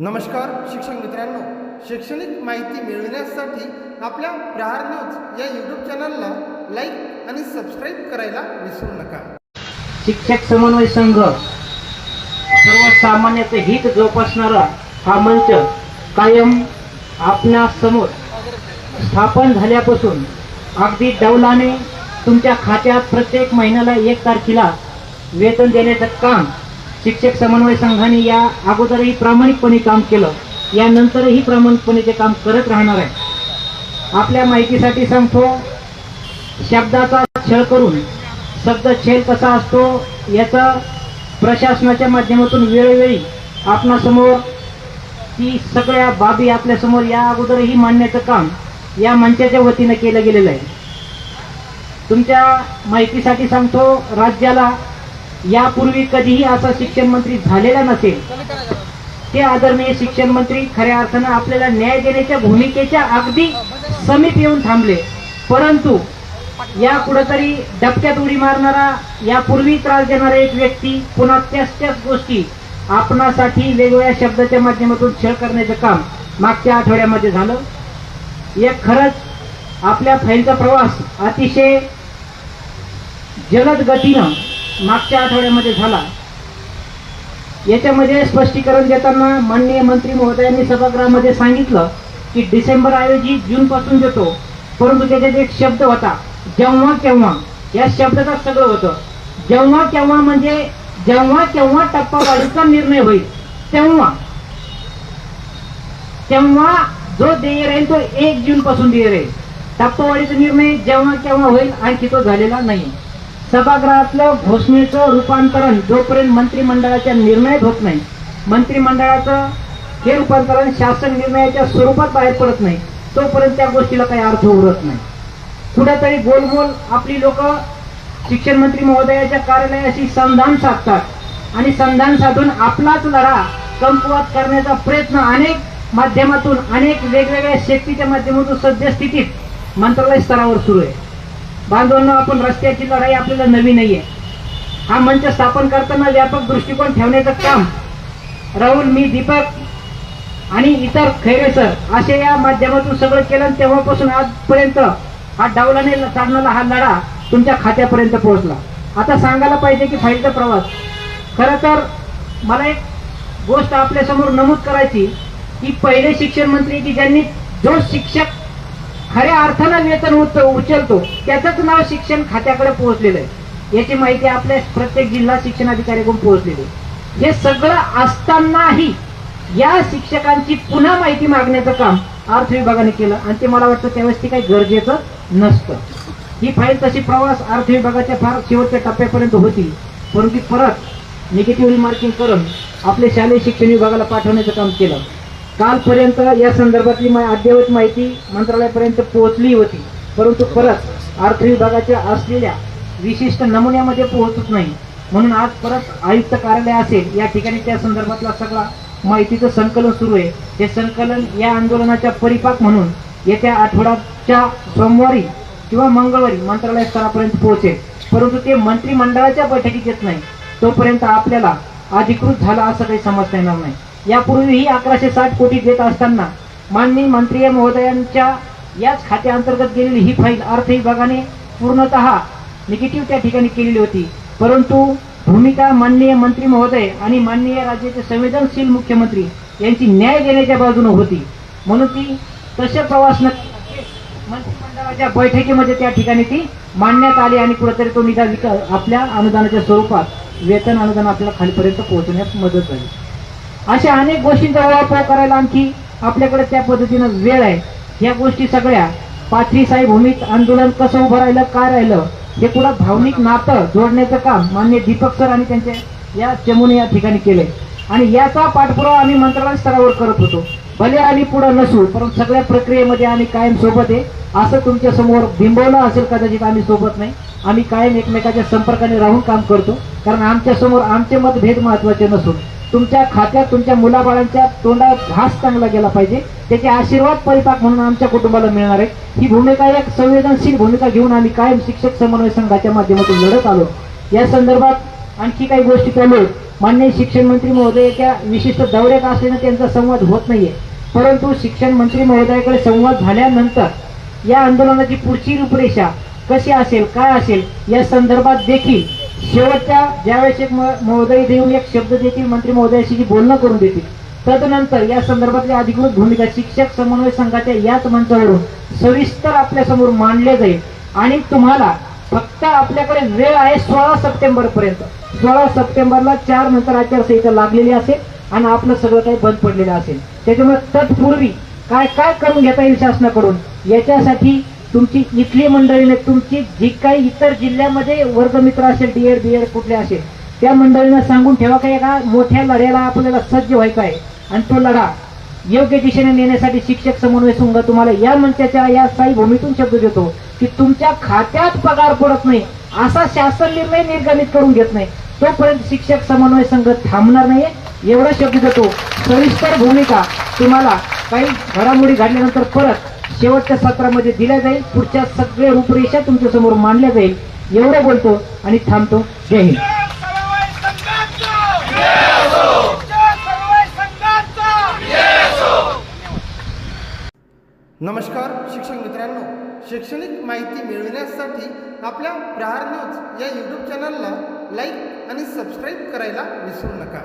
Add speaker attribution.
Speaker 1: नमस्कार शिक्षक मित्रांनो. शैक्षणिक माहिती मिळविण्यासाठी आपल्या प्रहार न्यूज या यूट्यूब चॅनलला लाईक आणि सबस्क्राईब करायला विसरू नका.
Speaker 2: शिक्षक समन्वय संघ. सर्वसामान्याचे हित जोपासणारा हा मंच कायम आपल्यासमोर स्थापन झाल्यापासून अगदी डौलाने तुमच्या खात्यात प्रत्येक महिन्याला एक तारखेला वेतन देण्याचं काम शिक्षक समन्वय संघाने या अगोदरही प्रामाणिकपणे काम केलं. यानंतरही प्रामाणिकपणे ते काम करत राहणार आहे. आपल्या माहितीसाठी सांगतो शब्दाचा छळ करून शब्द छेल कसा असतो याचा प्रशासनाच्या माध्यमातून वेळोवेळी आपणासमोर ती सगळ्या बाबी आपल्यासमोर या अगोदरही मांडण्याचं काम या मंचाच्या वतीनं केलं गेलेलं आहे. तुमच्या माहितीसाठी सांगतो राज्याला यापूर्वी कधीही असा शिक्षण मंत्री झालेला नसेल. ते आदरणीय शिक्षण मंत्री खऱ्या अर्थानं आपल्याला न्याय देण्याच्या भूमिकेच्या अगदी समीप येऊन थांबले. परंतु या कुठंतरी डबक्यात उडी मारणारा यापूर्वी त्रास देणारा एक व्यक्ती पुन्हा त्याच त्याच गोष्टी आपणासाठी वेगवेगळ्या शब्दाच्या माध्यमातून छळ करण्याचं काम मागच्या आठवड्यामध्ये झालं. एक खरंच आपल्या फाईलचा प्रवास अतिशय जलद गतीनं मागच्या आठवड्यामध्ये झाला. याच्यामध्ये स्पष्टीकरण देताना माननीय मंत्री महोदयांनी सभागृहामध्ये सांगितलं की डिसेंबर ऐवजी जून पासून देतो परंतु त्याच्यात एक शब्द होता जेव्हा केव्हा. या शब्दाचं सगळं होतं. जेव्हा केव्हा म्हणजे जेव्हा केव्हा टप्पावाढीचा निर्णय होईल तेव्हा. तेव्हा जो देय राहील तो एक जून पासून देय राहील. टप्पावाढीचा निर्णय जेव्हा केव्हा होईल आणखी तो झालेला नाही. सभागृहातलं घोषणेचं रूपांतरण जोपर्यंत मंत्रिमंडळाच्या निर्णय होत नाही मंत्रिमंडळाचं हे रूपांतरण शासन निर्णयाच्या स्वरूपात बाहेर पडत नाही तोपर्यंत त्या गोष्टीला काही अर्थ उरत नाही. कुठेतरी गोलमोल आपली लोक शिक्षण मंत्री महोदयाच्या कार्यालयाशी संधान साधतात आणि संधान साधून आपलाच लढा कमकुवत करण्याचा प्रयत्न अनेक माध्यमातून अनेक वेगवेगळ्या शक्तीच्या माध्यमातून सद्यस्थितीत मंत्रालय स्तरावर सुरू आहे. बांधवांनो आपण रस्त्याची लढाई आपल्याला नवी नाहीये. हा मंच स्थापन करताना व्यापक दृष्टिकोन ठेवण्याचं काम राहुल मी दीपक आणि इतर खैरे सर असे या माध्यमातून सगळं केलं तेव्हापासून आजपर्यंत हा डावलाने चालणारा हा लढा तुमच्या खात्यापर्यंत पोहोचला. आता सांगायला पाहिजे की फाईलचा प्रवास. खरं तर मला एक गोष्ट आपल्यासमोर नमूद करायची की पहिले शिक्षण मंत्री की ज्यांनी जो शिक्षक खऱ्या अर्थानं वेतन उच- उचलतो. त्याचंच नाव शिक्षण खात्याकडे पोहोचलेलं आहे. याची माहिती आपल्या प्रत्येक जिल्हा शिक्षण अधिकाऱ्याकडून पोहोचलेली आहे. हे सगळं असतानाही या शिक्षकांची पुन्हा माहिती मागण्याचं काम अर्थ विभागाने केलं आणि ते मला वाटतं त्यावेळेस ते काही गरजेचं नसतं. ही फाईल तशी प्रवास अर्थ विभागाच्या फार शेवटच्या टप्प्यापर्यंत होती. परंतु परत निगेटिव्ह रिमार्किंग करून आपल्या शालेय शिक्षण विभागाला पाठवण्याचं काम केलं. कालपर्यंत या संदर्भातली मा- अद्ययावत माहिती मंत्रालयापर्यंत पोहोचली होती. परंतु परत अर्थ विभागाच्या असलेल्या विशिष्ट नमुन्यामध्ये पोहोचत नाही. म्हणून आज परत आयुक्त कार्यालय असेल या ठिकाणी त्या संदर्भातला सगळा माहितीचं संकलन सुरू आहे. हे संकलन या आंदोलनाच्या परिपाक म्हणून येत्या आठवड्याच्या सोमवारी किंवा मंगळवारी मंत्रालय स्तरापर्यंत पोहोचेल. परंतु ते मंत्रिमंडळाच्या बैठकीत येत नाही. तोपर्यंत आपल्याला अधिकृत झाला असं काही समजता येणार नाही. यापूर्वीही अकराशे साठ कोटी देत असताना माननीय मंत्री महोदयांच्या याच खात्याअंतर्गत गेलेली ही फाईल अर्थ विभागाने पूर्णतः निगेटिव्ह त्या ठिकाणी केलेली होती. परंतु भूमिका माननीय मंत्री महोदय आणि माननीय राज्याचे संवेदनशील मुख्यमंत्री यांची न्याय देण्याच्या बाजूने होती. म्हणून ती तसे प्रवास न मंत्रिमंडळाच्या बैठकीमध्ये त्या ठिकाणी ती मांडण्यात आली आणि कुठेतरी तो निकाल आपल्या अनुदानाच्या स्वरूपात वेतन अनुदान आपल्याला खालीपर्यंत पोहोचण्यास मदत झाली. अशा अनेक गोष्टींचा वापर करायला आणखी आपल्याकडे त्या पद्धतीनं वेळ आहे. या गोष्टी सगळ्या पाथरी साई भूमीत आंदोलन कसं उभं राहिलं काय राहिलं हे पुढं भावनिक नातं जोडण्याचं काम मान्य दीपक सर आणि त्यांच्या या चमूने या ठिकाणी केलंय. आणि याचा पाठपुरावा आम्ही मंत्रालय स्तरावर करत होतो. भले आम्ही पुढं नसू परंतु सगळ्या प्रक्रियेमध्ये आम्ही कायम सोबत आहे. असं तुमच्यासमोर बिंबवलं असेल कदाचित आम्ही सोबत नाही. आम्ही कायम एकमेकाच्या संपर्काने राहून काम करतो. कारण आमच्यासमोर आमचे मतभेद महत्त्वाचे नसून. तुमच्या खात्यात तुमच्या मुलाबाळांच्या तोंडात घास चांगला गेला पाहिजे. त्याचे आशीर्वाद परिपाक म्हणून आमच्या कुटुंबाला मिळणार आहे. ही भूमिका एक संवेदनशील भूमिका घेऊन आम्ही कायम शिक्षक समन्वय संघाच्या माध्यमातून लढत आलो. या संदर्भात आणखी काही गोष्टी चालू आहेत मान्य शिक्षण मंत्री महोदयाच्या विशिष्ट दौऱ्यात असल्यानं त्यांचा संवाद होत नाहीये. परंतु शिक्षण मंत्री महोदयाकडे संवाद झाल्यानंतर या आंदोलनाची पुढची रूपरेषा कशी असेल काय असेल या संदर्भात देखील शेवटच्या ज्यावेळेस एक म- महोदय देऊन एक शब्द देतील मंत्री महोदयाशी जी बोलणं करून देतील तदनंतर या संदर्भातल्या अधिकृत भूमिका शिक्षक समन्वय संघाच्या याच मंचावरून सविस्तर आपल्यासमोर मांडले जाईल. आणि तुम्हाला फक्त आपल्याकडे वेळ आहे सोळा सप्टेंबर पर्यंत सोळा सप्टेंबरला चार नंतर आचारसंहिता लागलेली असेल आणि आपलं सगळं काही बंद पडलेलं असेल. त्याच्यामुळे तत्पूर्वी काय काय करून घेता येईल शासनाकडून? याच्यासाठी तुमची इथली मंडळीने तुमची जी काही इतर जिल्ह्यामध्ये वर्गमित्र असेल डीएड बीएड कुठले असेल त्या मंडळींना सांगून ठेवा का एका मोठ्या लढ्याला आपल्याला सज्ज व्हायचं आहे. आणि तो लढा योग्य दिशेने नेण्यासाठी शिक्षक समन्वय संघ तुम्हाला या मंचाच्या या स्थायी भूमीतून शब्द देतो की तुमच्या खात्यात पगार पडत नाही असा शासन निर्णय निर्गमित करून घेत नाही. तोपर्यंत शिक्षक समन्वय संघ थांबणार नाहीये. एवढा शब्द देतो. सविस्तर भूमिका तुम्हाला काही घडामोडी घडल्यानंतर परत शेवटच्या सत्रामध्ये दिल्या जाईल. पुढच्या सगळ्या रूपरेषा तुमच्यासमोर मांडल्या जाईल. एवढं बोलतो आणि थांबतो. जय हिंद.
Speaker 1: नमस्कार शिक्षक मित्रांनो. शैक्षणिक माहिती मिळविण्यासाठी आपल्या प्रहार न्यूज या यूट्यूब चॅनलला लाईक आणि सबस्क्राईब करायला विसरू नका.